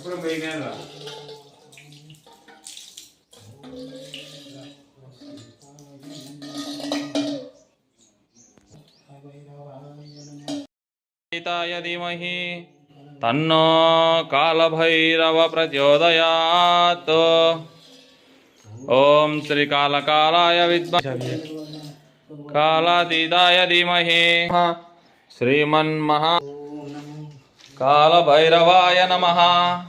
அப்புறம் प्रचोदया நேரம் धीमहि। तन्नो कालभैरव प्रचोदयात् ॐ श्रीकालकालाय विद्महे। कालातीताय धीमहि। श्रीमन्महा काल कालभैरवाय नमः।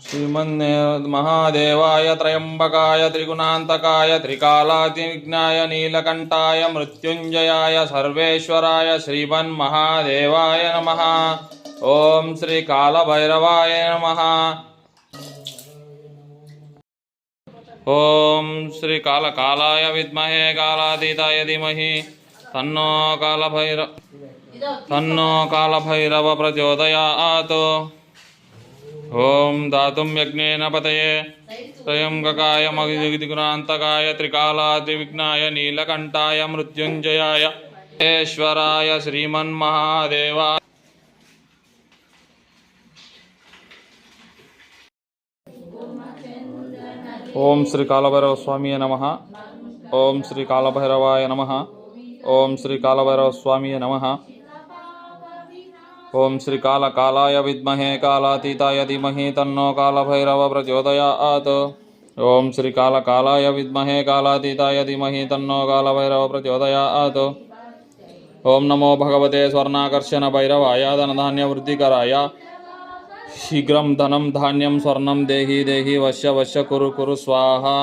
श्रीमन्महादेवाय त्र्यम्बकाय त्रिगुणान्तकाय त्रिकालातिविघ्नाय नीलकंठाय मृत्युंजयाय सर्वेश्वराय, श्रीमन्महादेवाय नमः। ॐ श्रीकालभैरवाय नमः। काल कालाय विद्महे कालातीताय धीमहि। తన్నో కాళభైర తన్నో కాళభైరవ ప్రచోదయాత్ ఓం దాతుం యజ్ఞేన పతయే త్రయంగకాయ మగిదిగుణాంతకాయ త్రికాలాద్రివిఘ్నాయ నీలకంఠాయ మృత్యుంజయాయ. ఈశ్వరాయ శ్రీమన్మహాదేవా ఓం శ్రీ కాలభైరవ స్వామి నమ. ఓం శ్రీ కాలభైరవాయ నమ. ओम श्री कालभैरव स्वामी नम। ओं श्री काल कालाय विद्महे कालातीताय धीमहि तन्नो कालभैरव प्रचोदयात्। ओम श्री काल कालाय विद्महे कालातीताय धीमहि तन्नो कालभैरव प्रचोदयात्। ओं नमो भगवते स्वर्णाकर्षण भैरवाय धनधान्यवृद्धिकराय शीघ्र धनम धान्यम स्वर्ण देहि देहि वश्य वश्य कुरु कुरु स्वाहा।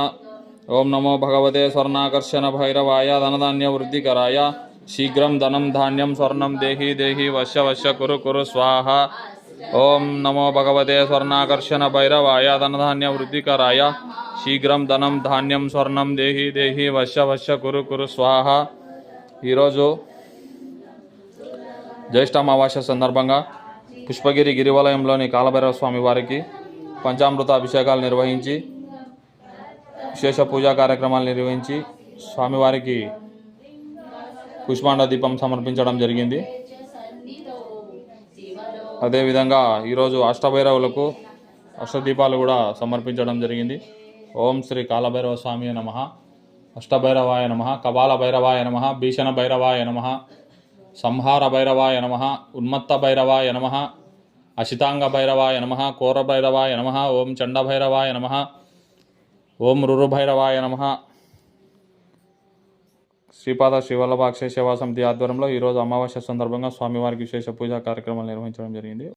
ఓం నమో భగవతే స్వర్ణాకర్షణ భైరవాయ ధనధాన్య వృద్ధికరాయ. శీఘ్రం ధనం ధాన్యం స్వర్ణం దేహి దేహి వశ్య వశ్య కురు కురు స్వాహ. ఓం నమో భగవతే స్వర్ణాకర్షణ భైరవాయ ధనధాన్య వృద్ధికరాయ. శీఘ్రం ధనం ధాన్యం స్వర్ణం దేహి దేహి వశ్య వశ్య కురు కురు స్వాహ. ఈరోజు జ్యేష్ఠ అమావాస్య సందర్భంగా పుష్పగిరి గిరివలయంలోని కాలభైరవ స్వామి వారికి పంచామృత అభిషేకాలు నిర్వహించి విశేష పూజా కార్యక్రమాలు నిర్వహించి స్వామివారికి పుష్పాండ దీపం సమర్పించడం జరిగింది. అదేవిధంగా ఈరోజు అష్టభైరవులకు అష్టదీపాలు కూడా సమర్పించడం జరిగింది. ఓం శ్రీ కాలభైరవ స్వామి నమ అష్టభైరవాయ నమ కపాల భైరవాయ నమ భీషణ భైరవాయ నమ సంహార భైరవాయ నమ ఉన్మత్త భైరవాయ నమ అశితాంగ భైరవాయ నమ కోర భైరవాయ నమ ఓం చండ భైరవాయ నమ ఓం రురుభైరవాయ నమ. శ్రీపాద శ్రీవల్లభ అక్షయ సేవా సమితి ఆధ్వర్యంలో ఈరోజు అమావాస్య సందర్భంగా స్వామివారికి విశేష పూజా కార్యక్రమాలు నిర్వహించడం జరిగింది.